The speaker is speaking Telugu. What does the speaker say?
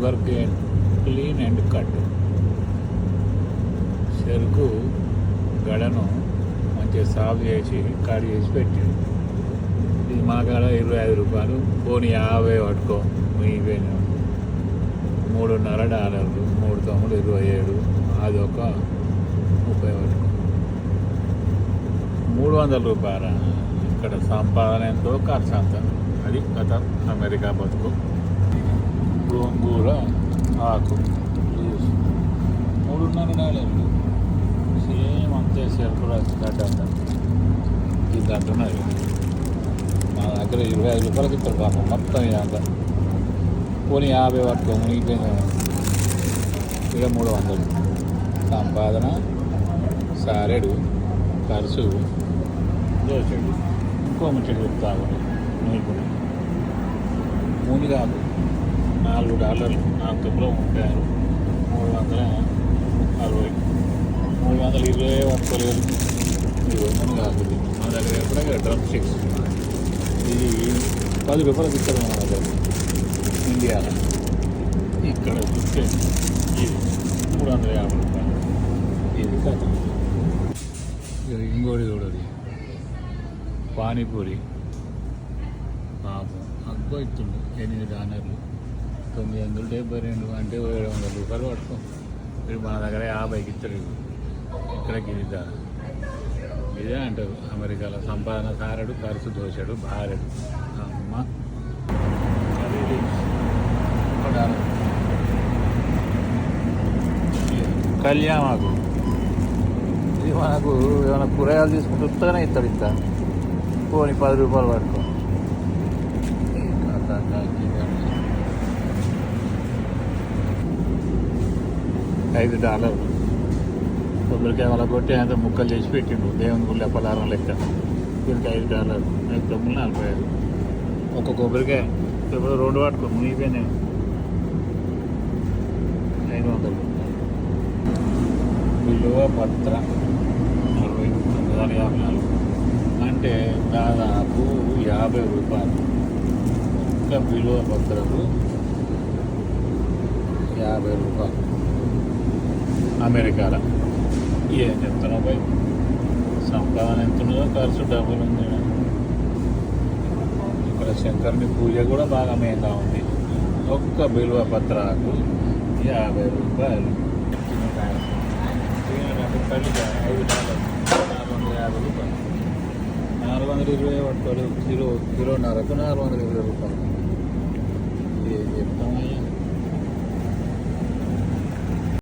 Sugar cane clean and cut. చెరుకు గడను మంచిగా సాగు చేసి కట్ చేసి పెట్టింది ఇది మా కాడ ఇరవై ఐదు రూపాయలు పోనీ యాభై పట్టుకో ఇవే మూడున్నర డాలర్లు మూడు తొమ్మిది ఇరవై ఏడు అది ఒక ముప్పై పట్టుకో. మూడు వందల రూపాయల? ఇక్కడ సంపాదన ఎంతో ఖర్చు అంత. అది కథ. అమెరికా బతుకు. గోంగూర ఆకు జ్యూస్. మూడున్నర డాలర్లు సేమ్ అంతే సెల్ఫ్ రాసి అంత ఇది అంటున్నారు మా దగ్గర ఇరవై ఐదు రూపాయలకి ఇక్కడ పాపం. మొత్తం అంత పోనీ యాభై పట్టుకో మునిగిపోయింది ఇక మూడు వందలు. సంపాదన సారెడు ఖర్చు. దోచెడు ఇంకో ముచ్చడు చెప్తాను నీకు. మూడు నాలుగు డాలర్లు నాలుగు తప్పులో ముప్పై ఆరు మూడు వందల అరవై మూడు వందల ఇరవై పట్టుకోలేదు ఇరవై మూడు కాదు ఇది. మా దగ్గర ఎప్పుడైనా డ్రమ్ స్టిక్స్ ఇది పది రూపాయలకి ఇస్తారు మన దగ్గర ఇండియాలో ఇక్కడ చూస్తే ఇది మూడు వందల యాభై రూపాయలు ఇది కథ ఇది ఇంకోటి చూడదు పానీపూరి పాపం అగ్గో ఇస్తుండు ఎనిమిది డాలర్లు తొమ్మిది వందలు డెబ్బై రెండు అంటే ఏడు వందల రూపాయలు పట్టుకో. ఇప్పుడు మన దగ్గర యాభైకి ఇస్తారు ఇక్కడ ఇక్కడికి ఇదే అంటారు. అమెరికాలో సంపాదన సారడు ఖర్చు దోశాడు భార్యడు. అమ్మ. కళ్యాణకు. ఇది మనకు ఏమైనా కూరగాయలు తీసుకుంటే ఉత్తగానే ఇస్తాడు ఇంత. పోనీ పది రూపాయలు పట్టుకో ఈ కథ కాకి కానీ. ఐదు డాలర్లు. కొబ్బరికాయ వాళ్ళ కొట్టి అంత ముక్కలు చేసి పెట్టిండు. దేవుని గుళ్ళ పలారం లెక్క. దీనికి ఐదు డాలర్లు. ఐదు తొమ్మిది నలభై ఐదు. ఒక కొబ్బరికాయ. ఇప్పుడు రెండు పట్టుకో మునిగిపోయినాయి. ఐదు వందలు. విలువ పత్ర నలభై తొమ్మిది వందల యాభై నాలుగు. అంటే దాదాపు యాభై రూపాయలు. ఒక్క విలువ పత్రకు యాభై రూపాయలు. అమెరికాలో. ఏం చెప్తాను భయ్ సంపాదన ఎంత ఉన్నదో ఖర్చు డబ్బులు ఉంది. ఇక్కడ శంకరుని పూజ కూడా బాగా మేంగా ఉంది. ఒక్క బిల్వ పత్రాకు యాభై రూపాయలు. ఐదు డాలర్లు నాలుగు వందల యాభై రూపాయలు నాలుగు వందల ఇరవై పట్టుకోలేదు కిలో కిలోన్నరకు నాలుగు వందల ఇరవై రూపాయలు.